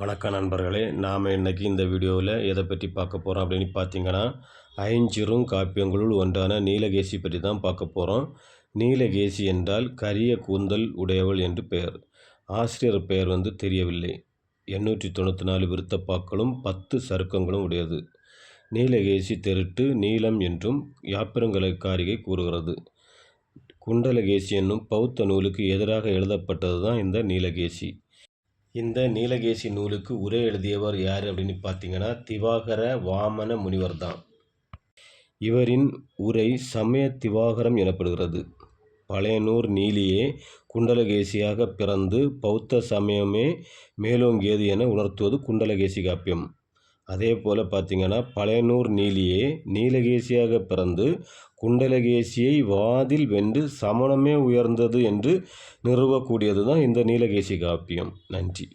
வணக்கம் நண்பர்களே நாம் இன்றைக்கி இந்த வீடியோவில் எதை பற்றி பார்க்க போகிறோம் அப்படின்னு பார்த்தீங்கன்னா ஐஞ்சிறும் காப்பியங்களுள் ஒன்றான நீலகேசி பற்றி தான் பார்க்க போகிறோம் நீலகேசி என்றால் கரிய கூந்தல் உடையவள் என்று பெயர். ஆசிரியர் பெயர் வந்து தெரியவில்லை. எண்ணூற்றி தொண்ணூற்றி நாலு விருத்தப்பாக்களும் பத்து சருக்கங்களும் உடையது. நீலகேசி தெருட்டு நீலம் என்றும் யாப்பிரங்கலக்காரிகை கூறுகிறது. குண்டலகேசி என்னும் பௌத்த நூலுக்கு எதிராக எழுதப்பட்டது தான் இந்த நீலகேசி. இந்த நீலகேசி நூலுக்கு உரை எழுதியவர் யார் அப்படின்னு பார்த்தீங்கன்னா திவாகர வாமன முனிவர் தான். இவரின் உரை சமய திவாகரம் எனப்படுகிறது. பழையனூர் நீலியே குண்டலகேசியாக பிறந்து பௌத்த சமயமே மேலோங்கியது என உணர்த்துவது குண்டலகேசி காப்பியம். அதே போல் பார்த்தீங்கன்னா பழையனூர் நீலியே நீலகேசியாக பிறந்து குண்டலகேசியை வாதில் வென்று சமணமே உயர்ந்தது என்று நிறுவக்கூடியது தான் இந்த நீலகேசி காப்பியம். நன்றி.